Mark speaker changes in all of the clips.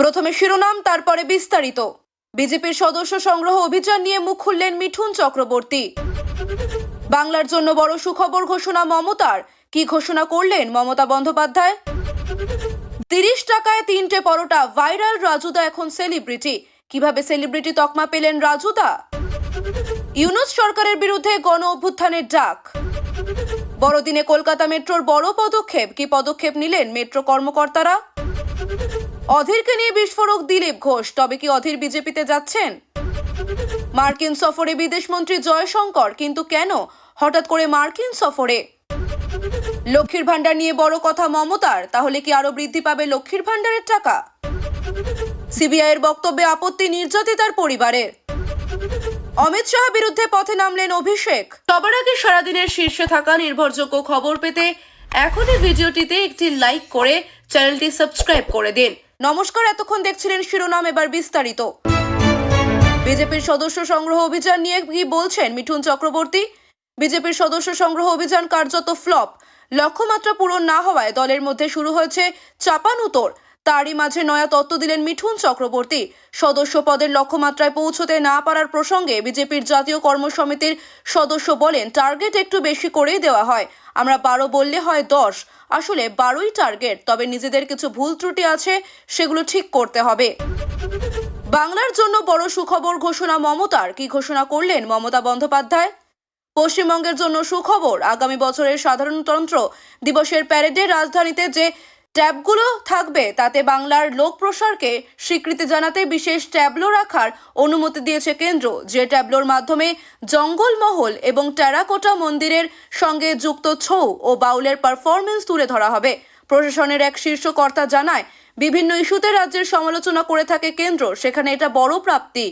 Speaker 1: প্রথমে শিরোনাম, তারপরে বিস্তারিত। বিজেপির সদস্য সংগ্রহ অভিযান নিয়ে মুখ খুললেন মিঠুন চক্রবর্তী। বাংলার জন্য বড় সুখবর ঘোষণা মমতার। কি ঘোষণা করলেন মমতা বন্দ্যোপাধ্যায়? তিরিশ টাকায় তিনটে পরোটা ভাইরাল, রাজুদা এখন সেলিব্রিটি। কীভাবে সেলিব্রিটি তকমা পেলেন রাজুদা? ইউনুস সরকারের বিরুদ্ধে গণ অভ্যুত্থানের ডাক। বড়দিনে কলকাতা মেট্রোর বড় পদক্ষেপ। কি পদক্ষেপ নিলেন মেট্রো কর্মকর্তারা? অধীরকে নিয়ে বিস্ফোরক দিলীপ ঘোষ। তবে কি অধীর বিজেপিতে যাচ্ছেন? মার্কিন সফরে বিদেশমন্ত্রী জয়শঙ্কর, কিন্তু কেন? হঠাৎ করে মার্কিন সফরে। লক্ষ্মীর ভাণ্ডার নিয়ে বড় কথা মমতার, তাহলে কি আরও বৃদ্ধি পাবে লক্ষ্মীর ভাণ্ডারের টাকা? সিবিআইয়ের বক্তব্যে আপত্তি নির্যাতিতার পরিবারের। অমিত শাহ বিরুদ্ধে পথে নামলেন অভিষেক। সবার আগে সারাদিনের শীর্ষে থাকা নির্ভরযোগ্য খবর পেতে এখনই ভিডিওটিতে একটি লাইক করে চ্যানেলটি সাবস্ক্রাইব করে দিন। নমস্কার, এতক্ষণ দেখছিলেন শিরোনাম, এবার বিস্তারিত। বিজেপির সদস্য সংগ্রহ অভিযান নিয়ে কি বলছেন মিঠুন চক্রবর্তী? বিজেপির সদস্য সংগ্রহ অভিযান কার্যত ফ্লপ। লক্ষ্যমাত্রা পূরণ না হওয়ায় দলের মধ্যে শুরু হয়েছে চাপানুতর তারই মাঝে নয়া তত্ত্ব দিলেন মিঠুন চক্রবর্তী। সদস্য পদের লক্ষ্যমাত্রায় পৌঁছতে না পারার প্রসঙ্গে বিজেপির জাতীয় কর্মসমিতির সদস্য বলেন, টার্গেট একটু বেশি করেই দেওয়া হয়। আমরা বারো বললে হয় দশ। আসলে বারোই টার্গেট, তবে নিজেদের কিছু ভুল ত্রুটি আছে, সেগুলো ঠিক করতে হবে। বাংলার জন্য বড় সুখবর ঘোষণা মমতার। কি ঘোষণা করলেন মমতা বন্দ্যোপাধ্যায়? পশ্চিমবঙ্গের জন্য সুখবর। আগামী বছরের সাধারণতন্ত্র দিবসের প্যারেডে রাজধানীতে যে ট্যাবগুলো থাকবে, তাতে বাংলার লোক প্রসারকে স্বীকৃতি জানাতে বিশেষ ট্যাবলো রাখার অনুমতি দিয়েছে কেন্দ্র। যে ট্যাবলোর মাধ্যমে জঙ্গলমহল এবং টেরাকোটা মন্দিরের সঙ্গে যুক্ত ছৌ ও বাউলের পারফরমেন্স তুলে ধরা হবে। প্রশাসনের এক শীর্ষ কর্তা জানায়, বিভিন্ন ইস্যুতে রাজ্যের সমালোচনা করে থাকে কেন্দ্র, সেখানে এটা বড় প্রাপ্তি।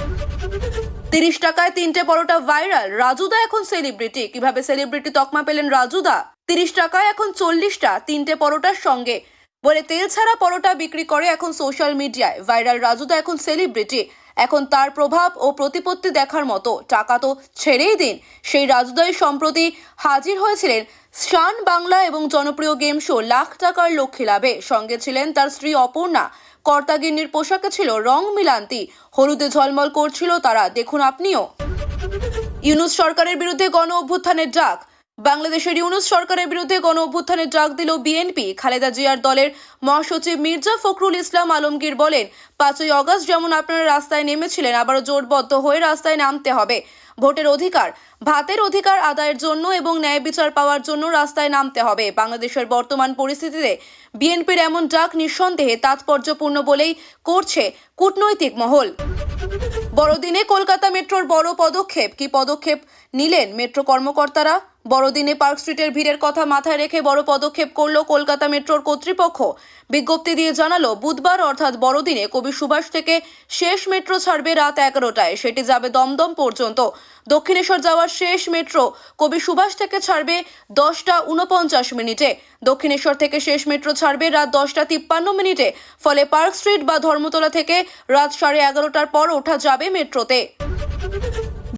Speaker 1: তিরিশ টাকায় তিনটে পরোটা ভাইরাল, রাজুদা এখন সেলিব্রিটি। কীভাবে সেলিব্রিটি তকমা পেলেন রাজুদা? তিরিশ টাকায় এখন চল্লিশটা, তিনটে পরোটার সঙ্গে বলে তেল ছাড়া পরোটা বিক্রি করে এখন সোশ্যাল মিডিয়ায় ভাইরাল রাজুদা এখন সেলিব্রিটি এখন তার প্রভাব ও প্রতিপত্তি দেখার মতো। টাকা তো ছেড়েই দিন। সেই রাজুদাই সম্প্রতি হাজির হয়েছিলেন শান বাংলা এবং জনপ্রিয় গেম শো লাখ টাকার লক্ষ্যে লাভে। সঙ্গে ছিলেন তার স্ত্রী অপর্ণা। কর্তাগিন্নির পোশাকে ছিল রং মিলান্তি। হলুদে ঝলমল করছিল তারা। দেখুন আপনিও। ইউনুস সরকারের বিরুদ্ধে গণ অভ্যুত্থানের ডাক। বাংলাদেশের ইউনুস সরকারের বিরুদ্ধে গণ অভ্যুত্থানের ডাক দিল বিএনপি। খালেদা জিয়ার দলের মহাসচিব মির্জা ফখরুল ইসলাম আলমগীর বলেন, পাঁচই অগস্ট যেমন আপনারা রাস্তায় নেমেছিলেন, আবারও জোটবদ্ধ হয়ে রাস্তায় নামতে হবে। ভোটের অধিকার, ভাতের অধিকার আদায়ের জন্য এবং ন্যায় বিচার পাওয়ার জন্য রাস্তায় নামতে হবে। বাংলাদেশের বর্তমান পরিস্থিতিতে বিএনপির এমন ডাক নিঃসন্দেহে তাৎপর্যপূর্ণ বলেই করছে কূটনৈতিক মহল। বড়দিনে কলকাতা মেট্রোর বড় পদক্ষেপ, কি পদক্ষেপ নিলেন মেট্রো কর্মকর্তারা? বড়দিনে পার্ক স্ট্রিটের ভিড়ের কথা মাথায় রেখে বড় পদক্ষেপ করল কলকাতা মেট্রোর কর্তৃপক্ষ। বিজ্ঞপ্তি দিয়ে জানালো, বুধবার অর্থাৎ বড়দিনে কবি সুভাষ থেকে শেষ মেট্রো ছাড়বে রাত এগারোটায়। সেটি যাবে দমদম পর্যন্ত। দক্ষিণেশ্বর যাওয়ার শেষ মেট্রো কবি সুভাষ থেকে ছাড়বে দশটা উনপঞ্চাশ মিনিটে। দক্ষিণেশ্বর থেকে শেষ মেট্রো ছাড়বে রাত দশটা তিপ্পান্ন মিনিটে। ফলে পার্ক স্ট্রিট বা ধর্মতলা থেকে রাত সাড়ে এগারোটার পর ওঠা যাবে মেট্রোতে।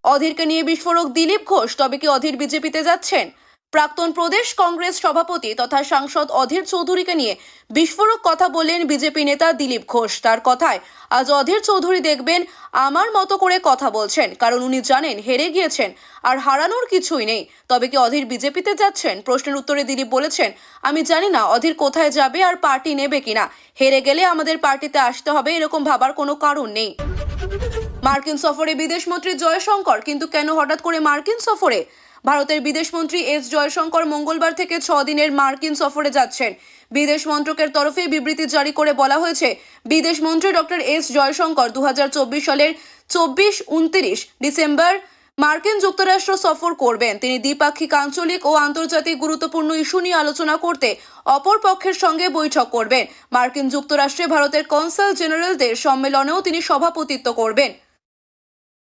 Speaker 1: অধীরকে নিয়ে বিস্ফোরক দিলীপ ঘোষ, তবে কি অধীর বিজেপিতে যাচ্ছেন? প্রাক্তন প্রদেশ কংগ্রেস সভাপতি তথা সাংসদ অধীর চৌধুরীকে নিয়ে বিস্ফোরক কথা বললেন বিজেপি নেতা দিলীপ ঘোষ। তার কথায়, আজ অধীর চৌধুরী দেখবেন আমার মতো করে কথা বলছেন, কারণ উনি জানেন হেরে গিয়েছেন, আর হারানোর কিছুই নেই। তবে কি অধীর বিজেপিতে যাচ্ছেন? প্রশ্নের উত্তরে দিলীপ বলেছেন, আমি জানি না অধীর কোথায় যাবে আর পার্টি নেবে কিনা। হেরে গেলে আমাদের পার্টিতে আসতে হবে, এরকম ভাবার কোনো কারণ নেই। মার্কিন সফরে বিদেশ মন্ত্রী জয়শঙ্কর, কিন্তু কেন হঠাৎ করে মার্কিন সফরে? ভারতের বিদেশমন্ত্রী এস জয়শঙ্কর মঙ্গলবার থেকে ছ দিনের মার্কিন সফরে যাচ্ছেন। বিদেশ মন্ত্রকের তরফে বিবৃতি জারি করে বলা হয়েছে, বিদেশ মন্ত্রী ডক্টর এস জয়শঙ্কর দু হাজার চব্বিশ সালের চব্বিশ, উনত্রিশ ডিসেম্বর মার্কিন যুক্তরাষ্ট্র সফর করবেন। তিনি দ্বিপাক্ষিক, আঞ্চলিক ও আন্তর্জাতিক গুরুত্বপূর্ণ ইস্যু নিয়ে আলোচনা করতে অপর পক্ষের সঙ্গে বৈঠক করবেন। মার্কিন যুক্তরাষ্ট্রে ভারতের কনসাল জেনারেলদের সম্মেলনেও তিনি সভাপতিত্ব করবেন।